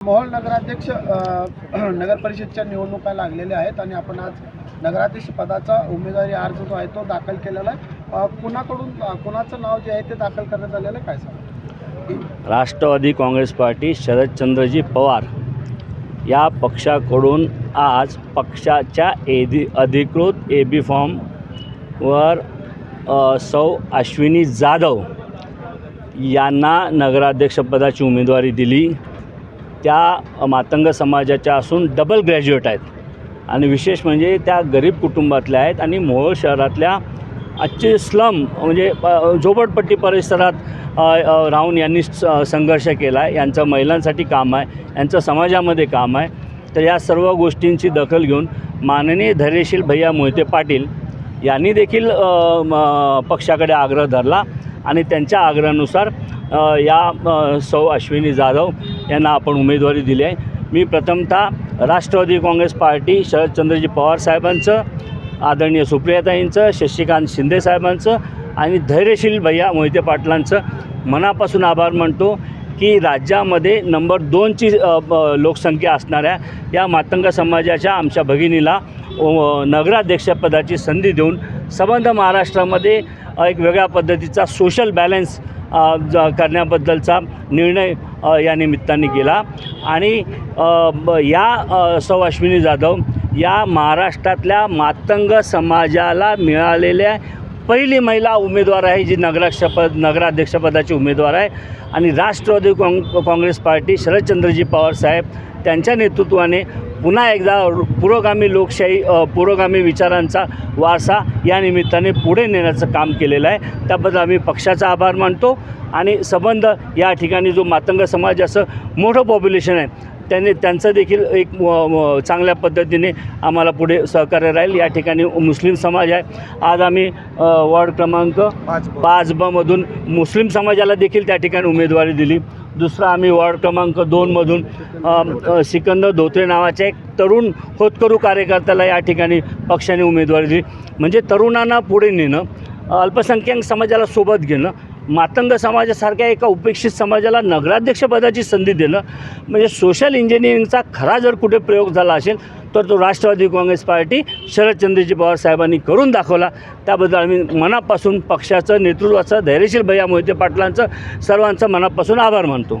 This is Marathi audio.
मोहोळ नगराध्यक्ष नगर परिषदच्या निवडणुका लागलेल्या आहेत आणि आपण आज नगराध्यक्ष पदाचा उमेदवारी अर्ज जो आहे तो दाखल केलेला आहे. कुणाकडून कुणाचं नाव जे आहे ते दाखल करण्यात आलेलं आहे? काय सांग? राष्ट्रवादी काँग्रेस पार्टी शरदचंद्रजी पवार या पक्षाकडून आज पक्षाच्या एधी अधिकृत ए बी फॉर्मवर सौ अश्विनी जाधव यांना नगराध्यक्षपदाची उमेदवारी दिली. त्या मातंग समाजाच्या असून डबल ग्रॅज्युएट आहेत. आणि विशेष म्हणजे त्या गरीब कुटुंबातल्या आहेत आणि मोहोळ शहरातल्या आजचे स्लम म्हणजे झोपडपट्टी परिसरात राहून यांनी स- संघर्ष केला आहे. यांचं महिलांसाठी काम आहे. यांचं समाजामध्ये काम आहे. तर या सर्व गोष्टींची दखल घेऊन माननीय धैर्यशील भैया मोहिते पाटील यांनी देखील पक्षाकडे आग्रह धरला आणि त्यांच्या आग्रहानुसार या सौ अश्विनी जाधव यांना आपण उमेदवारी दिली आहे. मी प्रथमतः राष्ट्रवादी काँग्रेस पार्टी शरदचंद्रजी पवार साहेबांचं आदरणीय सुप्रियाताईंचं शशिकांत शिंदे साहेबांचं आणि धैर्यशील भैया मोहिते पाटलांचं मनापासून आभार मानतो की राज्यामध्ये नंबर दोनची लोकसंख्या असणाऱ्या या मातंग समाजाच्या आमच्या भगिनीला नगराध्यक्षपदाची संधी देऊन संबंध महाराष्ट्रामध्ये एक वेगळ्या पद्धतीचा सोशल बॅलन्स ज करण्याबद्दलचा निर्णय या निमित्ताने केला. आणि या अ, सौ अश्विनी जाधव या महाराष्ट्रातल्या मातंग समाजाला मिळालेल्या पहिली महिला उमेदवार आहे जी नगराक्षपद नगराध्यक्षपदाची उमेदवार आहे. आणि राष्ट्रवादी काँग काँग्रेस पार्टी शरदचंद्रजी पवार साहेब त्यांच्या नेतृत्वाने पुन्हा एकदा पुरोगामी लोकशाही पुरोगामी विचारांचा वारसा या निमित्ताने पुढे नेण्याचं काम केलेलं आहे. त्याबद्दल आम्ही पक्षाचा आभार मानतो आणि संबंध या ठिकाणी जो मातंग समाजाचं मोठं पॉप्युलेशन आहे त्यांनी त्यांचं देखील एक चांगल्या पद्धतीने आम्हाला पुढे सहकार्य राहील. या ठिकाणी मुस्लिम समाज आहे. आज आम्ही वॉर्ड क्रमांक पाच बमधून मुस्लिम समाजाला देखील त्या ठिकाणी उमेदवारी दिली. दुसरा आम्ही वॉर्ड क्रमांक दोनमधून सिकंदर धोत्रे नावाच्या एक तरुण होतकरू कार्यकर्त्याला या ठिकाणी पक्षाने उमेदवारी दिली. म्हणजे तरुणांना पुढे नेणं अल्पसंख्याक समाजाला सोबत घेणं मातंग समाजासारख्या एका उपेक्षित समाजाला नगराध्यक्षपदाची संधी देणं म्हणजे सोशल इंजिनिअरिंगचा खरा जर कुठे प्रयोग झाला असेल तर तो राष्ट्रवादी काँग्रेस पार्टी शरदचंद्रजी पवार साहेबांनी करून दाखवला. त्याबद्दल आम्ही मनापासून पक्षाचं नेतृत्वाचं धैर्यशील भैया मोहिते पाटलांचं सर्वांचं मनापासून आभार मानतो.